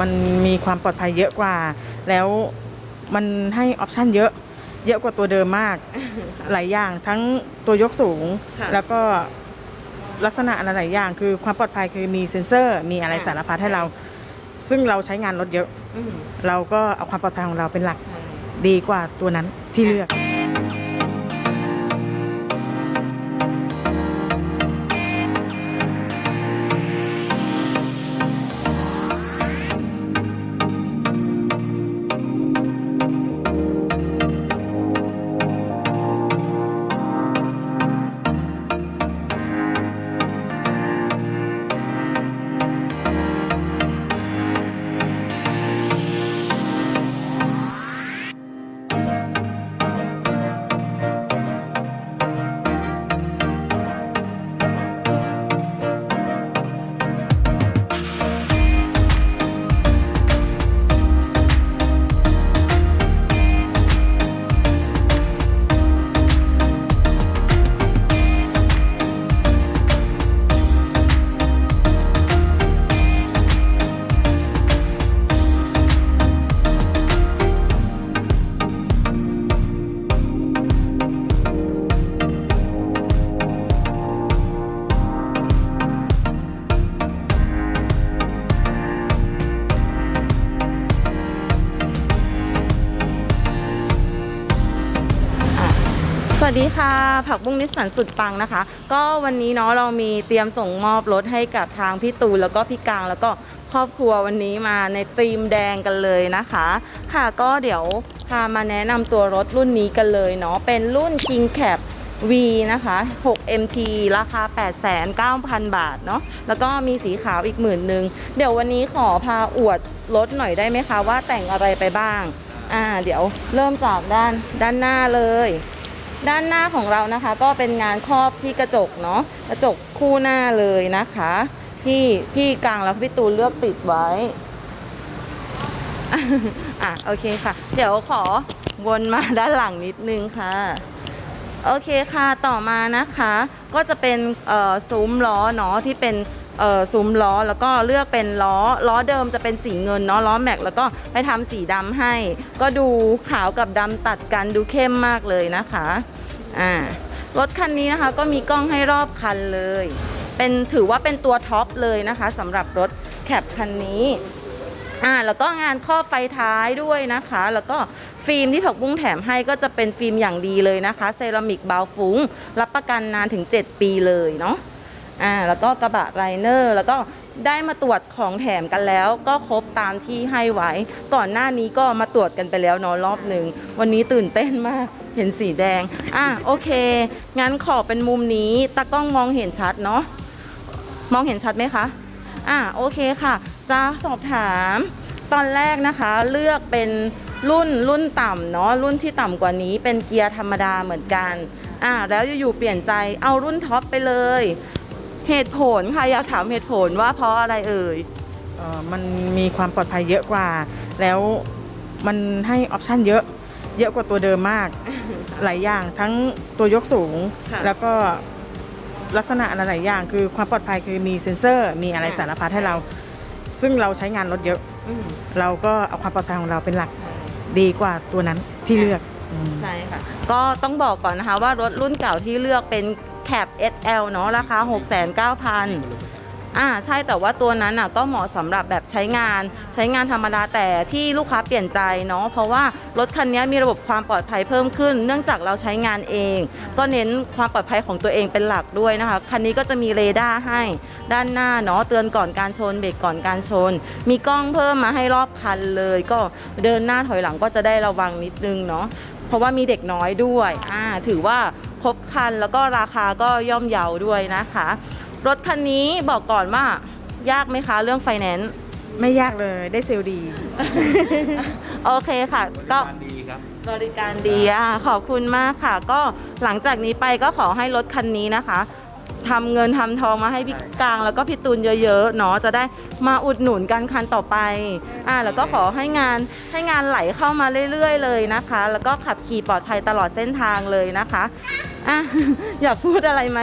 มันมีความปลอดภัยเยอะกว่า แล้วมันให้ออปชันเยอะเยอะกว่าตัวเดิมมาก หลายอย่างทั้งตัวยกสูง ค่ะแล้วก็ลักษณะอะไรหลายอย่าง คือความปลอดภัยคือมีเซ็นเซอร์ มีอะไรค่ะ สารพัดให้เรา ซึ่งเราใช้งานรถเยอะ อืมเราก็เอาความปลอดภัยของเราเป็นหลักดีกว่าตัวนั้นที่เลือก สวัสดีค่ะ ผักบุ้งนิสสันสุดปังนะคะ ก็วันนี้เนาะเรามีเตรียมส่งมอบรถให้กับทางพี่ตูนแล้วก็พี่กลางแล้วก็ครอบครัววันนี้มาในธีมแดงกันเลยนะคะ ค่ะก็เดี๋ยวพามาแนะนำตัวรถรุ่นนี้กันเลยเนาะเป็นรุ่น King Cap V นะคะ 6 MT ราคา 8,900 บาทเนาะ แล้วก็มีสีขาวอีกหมื่นหนึ่ง เดี๋ยววันนี้ขอพาอวดรถหน่อยได้ไหมคะ ว่าแต่งอะไรไปบ้าง อ่า เดี๋ยวเริ่มจากด้านด้านหน้าเลย ด้านหน้าของเรานะคะ ก็เป็นงานครอบที่กระจกเนาะกระจกคู่หน้าเลยนะคะ ที่พี่กลางแล้วพี่ตูนเลือกติดไว้ อะโอเคค่ะ เดี๋ยวขอวนมาด้านหลังนิดนึงค่ะโอเคค่ะต่อมานะคะ ก็จะเป็นซุ้มล้อเนาะที่เป็น ซุ้มล้อแล้วก็เลือกเป็นล้อล้อเดิมจะเป็นสีเงินเนาะล้อแม็กแล้วก็ไปทำสีดำให้ ก็ดูขาวกับดำตัดกันดูเข้มมากเลยนะคะอ่ารถคันนี้นะคะก็มีกล้องให้รอบคันเลย เป็นถือว่าเป็นตัวท็อปเลยนะคะสำหรับรถแคปคันนี้อ่าแล้วก็งานครอบไฟท้ายด้วยนะคะ แล้วก็ฟิล์มที่ผักบุ้งแถมให้ก็จะเป็นฟิล์มอย่างดีเลยนะคะ เซรามิกบาวฟุ้ง รับประกันนานถึง 7 ปีเลยเนาะ อ่าแล้วก็กระบะไรเนอร์แล้วก็ได้มาตรวจของแถมกันแล้ว ก็ครบตามที่ให้ไว้ ก่อนหน้านี้ก็มาตรวจกันไปแล้วเนาะรอบหนึ่งวันนี้ตื่นเต้นมากเห็นสีแดงอะโอเค งั้นขอเป็นมุมนี้ตากล้องมองเห็นชัดเนาะมองเห็นชัดไหมคะอ่าโอเคค่ะ จะสอบถามตอนแรกนะคะเลือกเป็นรุ่นรุ่นต่ำเนาะรุ่นที่ต่ำกว่านี้เป็นเกียร์ธรรมดาเหมือนกันอ่าแล้วอยู่ๆเปลี่ยนใจเอารุ่นท็อปไปเลย เหตุผลค่ะอยากถามเหตุผลว่าเพราะอะไรเอ่ย เอ่อมันมีความปลอดภัยเยอะกว่า แล้วมันให้ออปชันเยอะ เยอะกว่าตัวเดิมมาก หลายอย่างทั้งตัวยกสูง ค่ะ แล้วก็ลักษณะอะไรหลายอย่าง คือความปลอดภัยคือมีเซ็นเซอร์ มีอะไรค่ะสารพัดให้เรา ซึ่งเราใช้งานรถเยอะ อืมเราก็เอาความปลอดภัยของเราเป็นหลักดีกว่าตัวนั้นที่เลือกอืม ใช่ค่ะ ก็ต้องบอกก่อนนะคะว่ารถรุ่นเก่าที่เลือกเป็น แคป SL เนาะราคา 6,900อ่าใช่แต่ว่าตัวนั้นอะก็เหมาะสำหรับแบบใช้งาน ใช้งานธรรมดาแต่ที่ลูกค้าเปลี่ยนใจเนาะเพราะว่ารถคันนี้มีระบบความปลอดภัยเพิ่มขึ้น เนื่องจากเราใช้งานเอง ก็เน้นความปลอดภัยของตัวเองเป็นหลักด้วยนะคะคันนี้ก็จะมีเรดาร์ให้ด้านหน้าเนาะเตือนก่อนการชนเบรกก่อนการชน มีกล้องเพิ่มมาให้รอบคันเลย ก็เดินหน้าถอยหลังก็จะได้ระวังนิดนึงเนาะเพราะว่ามีเด็กน้อยด้วยอ่าถือว่า ครบคันแล้วก็ราคาก็ย่อมเยาด้วยนะคะ รถคันนี้บอกก่อนว่ายากไหมคะเรื่องไฟแนนซ์ไม่ยากเลยได้เซลล์ดี โอเคค่ะ ก็ดีครับบริการดีอะขอบคุณมากค่ะ ก็หลังจากนี้ไปก็ขอให้รถคันนี้นะคะ ทำเงินทำทองมาให้พี่กลางแล้วก็พี่ตูนเยอะๆเนาะจะได้มาอุดหนุนกันคันต่อไปอ่าแล้วก็ขอให้งานให้งานไหลเข้ามาเรื่อยๆ เลยนะคะ แล้วก็ขับขี่ปลอดภัยตลอดเส้นทางเลยนะคะอะอยากพูดอะไรไหม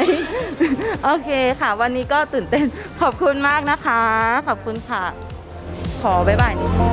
โอเคค่ะ วันนี้ก็ตื่นเต้นขอบคุณมากนะคะ ขอบคุณค่ะขขอบ๊ายบายนิดนึง